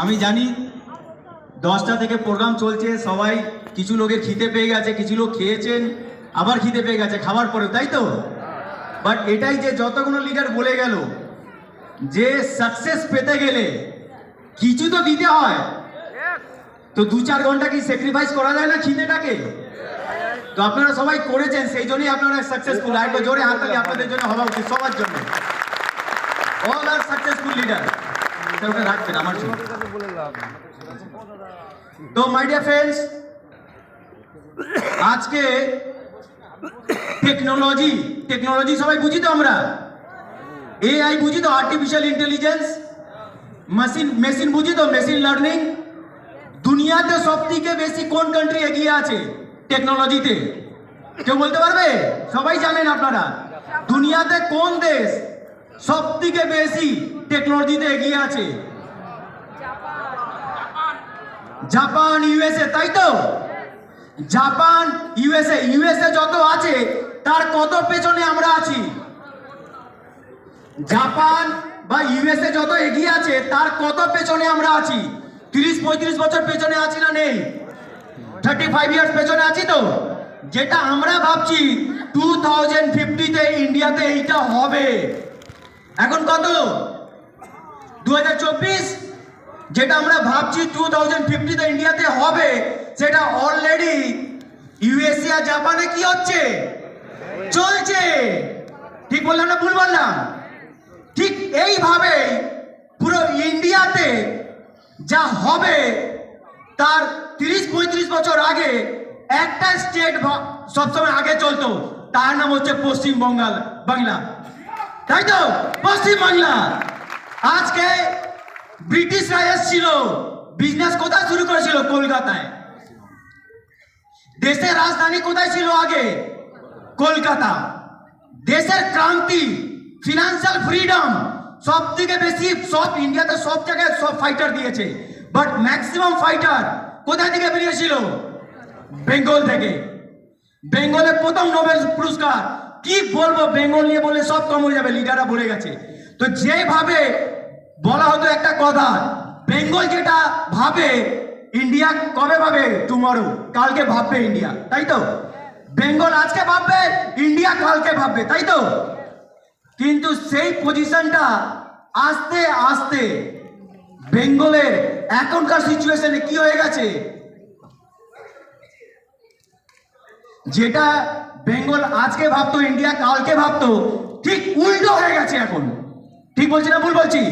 আমি জানি দশটা থেকে প্রোগ্রাম চলছে, সবাই কিছু লোকের খিদে পেয়ে গেছে, কিছু লোক খেয়েছেন, আবার খিদে পেয়ে গেছে খাবার পরে, তাই তো? বাট এটাই যে যতগুলো লিডার বলে গেল, যে সাকসেস পেতে গেলে কিছু তো দিতে হয়। তো দু চার ঘণ্টা কি স্যাক্রিফাইস করা যায় না খিদেটাকে? তো আপনারা সবাই করেছেন, সেই জন্যই আপনারা সাকসেসফুল আর জোরে হাততালি আপনাদের জন্য হওয়া উচিত, সবার জন্য। অল আর সাকসেসফুল লিডার ওটা রাখবেন, আমার জন্য। তো মাই ডিয়ার ফ্রেন্ডস আজকে টেকনোলজি টেকনোলজি সবাই বুঝি তো আমরা? এআই বুঝি তো? আর্টিফিশিয়াল ইন্টেলিজেন্স মেশিন মেশিন বুঝি তো? মেশিন লার্নিং দুনিয়াতে সব থেকে বেশি কোন কান্ট্রি এগিয়ে আছে টেকনোলজিতে কেউ বলতে পারবে? সবাই জানেন আপনারা। দুনিয়াতে কোন দেশ সব থেকে বেশি টেকনোলজিতে এগিয়ে আছে। জাপান। ইউএসএ তাই তো? জাপান ইউএসএ ইউএসএ যত আছে তার কত পেছনে আমরা আছি? জাপান বা ইউএসএ যত এগিয়ে আছে তার কত পেছনে আমরা আছি? তিরিশ পঁয়ত্রিশ বছর পেছনে আছি না নেই? থার্টি ফাইভ ইয়ার্স পেছনে আছি তো? যেটা আমরা ভাবছি টু থাউজেন্ড ফিফটিতে ইন্ডিয়াতে এইটা হবে। এখন কত? দু হাজার চব্বিশ, যেটা আমরা ভাবছি টু থাউজেন্ড ফিফটিতে ইন্ডিয়াতে হবে, সেটা অলরেডি ইউএসএ জাপানে কি হচ্ছে? চলছে। ঠিক বললাম না ভুল বললাম? ঠিক এইভাবে পুরো ইন্ডিয়াতে যা হবে, তার তিরিশ পঁয়ত্রিশ বছর আগে একটা স্টেট সবসময় আগে চলতো। তার নাম হচ্ছে পশ্চিম বঙ্গাল বাংলা। তাই তো? পশ্চিম বাংলা আজকে ব্রিটিশরা এসেছিল। বিজনেস কোথায় শুরু করেছিল? কলকাতায়। দেশের রাজধানী কোথায় ছিল আগে? কলকাতা। দেশের ক্রান্তি ফিনান্সিয়াল ফ্রিডম সব থেকে বেশি, সব ইন্ডিয়াতে সব জায়গায় সব ফাইটার দিয়েছে। বাট ম্যাক্সিমাম ফাইটার কোথায় থেকে বেরিয়েছিল? বেঙ্গল থেকে। বেঙ্গলের প্রথম নোবেল পুরস্কার। কি বলব? বেঙ্গল নিয়ে বলে সব কম যাবে লিডাররা বলে গেছে। তো যেভাবে বলা হতো একটা কথা, বেঙ্গল যেটা ভাবে, ইন্ডিয়া কবে ভাবে? টুমরো কালকে ভাববে ইন্ডিয়া, তাই তো? বেঙ্গল আজকে ভাববে, ইন্ডিয়া কালকে ভাববে, তাই তো? কিন্তু সেই পজিশনটা আস্তে আস্তে বেঙ্গলের এখনকার সিচুয়েশনে কি হয়ে গেছে? যেটা বেঙ্গল আজকে ভাবতো, ইন্ডিয়া কালকে ভাবতো, ঠিক উল্টো হয়ে গেছে এখন। ঠিক বলছি না ভুল বলছি?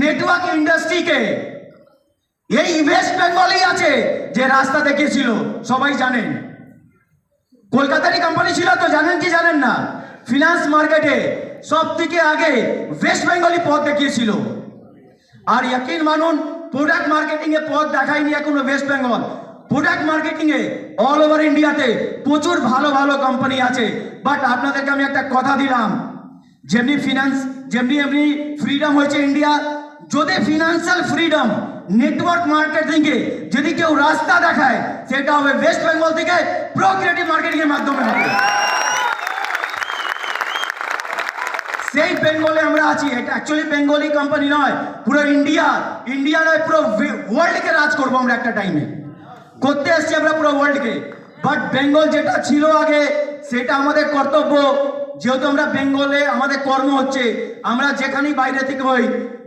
নেটওয়ার্ক ইন্ডাস্ট্রিকে এই ওয়েস্ট বেঙ্গলই আছে যে রাস্তা দেখিয়েছিল, সবাই জানেন। কলকাতারই কোম্পানি ছিল তো জানেন কি জানেন না? ফিনান্স মার্কেটে সব থেকে আগে ওয়েস্ট বেঙ্গলই পথ দেখিয়েছিল। আর ইয়াকিন মানুন প্রোডাক্ট মার্কেটিং এ পথ দেখায়নি এখনও ওয়েস্ট বেঙ্গল প্রোডাক্ট মার্কেটিং এ অল ওভার ইন্ডিয়াতে প্রচুর ভালো ভালো কোম্পানি আছে। বাট আপনাদেরকে আমি একটা কথা দিলাম। যেমনি ফিনান্স যেমনি এমনি ফ্রিডম হয়েছে ইন্ডিয়া যদি ফিনান্সিয়াল ফ্রিডম নেটওয়ার্ক মার্কেটিং এ যদি কেউ রাস্তা দেখায়, সেটা হবে ওয়েস্ট বেঙ্গল থেকে প্রোক্রিয়েটিভ মার্কেটিং এর মাধ্যমে হবে। সেই বেঙ্গলে আমরা আছি, এটা অ্যাকচুয়ালি বেঙ্গলি কোম্পানি নয়, পুরো ইন্ডিয়া ইন্ডিয়া নয়, পুরো ওয়ার্ল্ডকে রাজ করব আমরা একটা টাইমে করতে এসছি আমরা পুরো ওয়ার্ল্ডকে বাট বেঙ্গল যেটা ছিল আগে, সেটা আমাদের কর্তব্য। যেহেতু আমরা বেঙ্গলে আমাদের কর্ম হচ্ছে, আমরা যেখানেই বাইরে থেকে হই,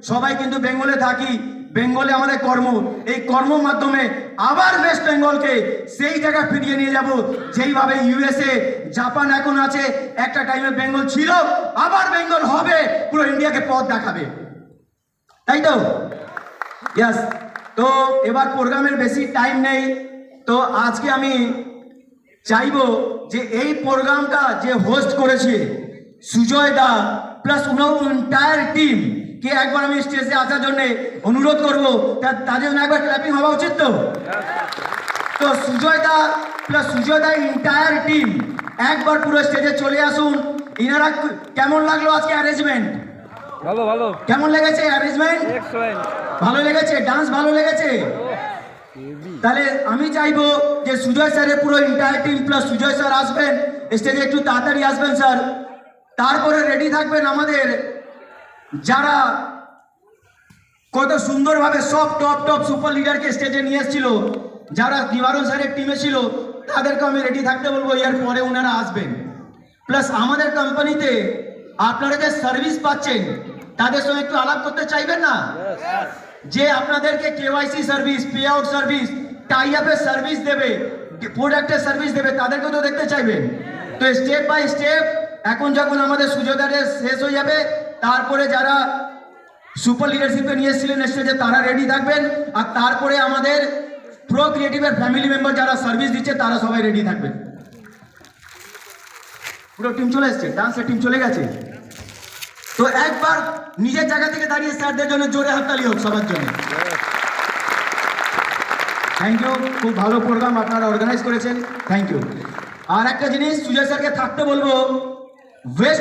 সবাই কিন্তু বেঙ্গলে থাকি, বেঙ্গলে আমাদের কর্ম। এই কর্ম মাধ্যমে আবার ওয়েস্ট বেঙ্গলকে সেই জায়গায় ফিরিয়ে নিয়ে যাব, যেইভাবে ইউএসএ জাপান এখন আছে। একটা টাইমে বেঙ্গল ছিল, আবার বেঙ্গল হবে, পুরো ইন্ডিয়াকে পথ দেখাবে। তাই তো? ইয়াস তো এবার প্রোগ্রামের বেশি টাইম নেই। তো আজকে আমি চাইব যে এই প্রোগ্রামটা যে হোস্ট করেছে সুজয় দা প্লাস উনার এন্টায়ার টিম কে একবার আমি স্টেজে আসার জন্য অনুরোধ করব তা- তাদের জন্য একবার ক্ল্যাপিং হওয়া উচিত তো? তো Sujoy da plus Sujoy da entire team একবার পুরো স্টেজে চলে আসুন। ইনারা কেমন লাগল আজকে অ্যারেঞ্জমেন্ট ভালো ভালো। কেমন লেগেছে অ্যারেঞ্জমেন্ট ভালো লেগেছে? ডান্স ভালো লেগেছে? তাহলে আমি চাইব যে সুজয় স্যারের পুরো entire team plus Sujoy sir আসবেন স্টেজে একটু তাড়াতাড়ি আসবেন স্যার। তারপরে রেডি থাকবেন আমাদের যারা কত সুন্দরভাবে সব টপ টপ সুপার লিডারকে স্টেজে নিয়ে এসেছিল যারা নিবারণ স্যারের টিমে ছিল তাদেরকে আমি রেডি থাকতে বলব এর পরে ওনারা আসবেন। প্লাস আমাদের কোম্পানিতে আপনারা যে সার্ভিস পাচ্ছেন তাদের সঙ্গে একটু আলাপ করতে চাইবেন না? যে আপনাদেরকে KYC service pay out service টাই আপের সার্ভিস দেবে প্রোডাক্টের সার্ভিস দেবে, তাদেরকেও তো দেখতে চাইবেন তো স্টেপ বাই স্টেপ এখন যখন আমাদের সুযোগের শেষ হয়ে যাবে। তারপরে যারা সুপার লিডারশিপে নিয়ে এসেছিলেন স্টেজে তারা রেডি থাকবেন। আর তারপরে আমাদের প্রো ক্রিয়েটিভের ফ্যামিলি মেম্বার যারা সার্ভিস দিচ্ছে, তারা সবাই রেডি থাকবেন পুরো টিম চলে এসছে ডান্সের টিম চলে গেছে। তো একবার নিজের জায়গা থেকে দাঁড়িয়ে স্যারদের জন্য জোরে হাততালি হোক সবার জন্য। থ্যাংক ইউ খুব ভালো প্রোগ্রাম আপনারা অর্গানাইজ করেছেন. থ্যাংক ইউ আর একটা জিনিস সুজয় স্যারকে থাকতে বলব।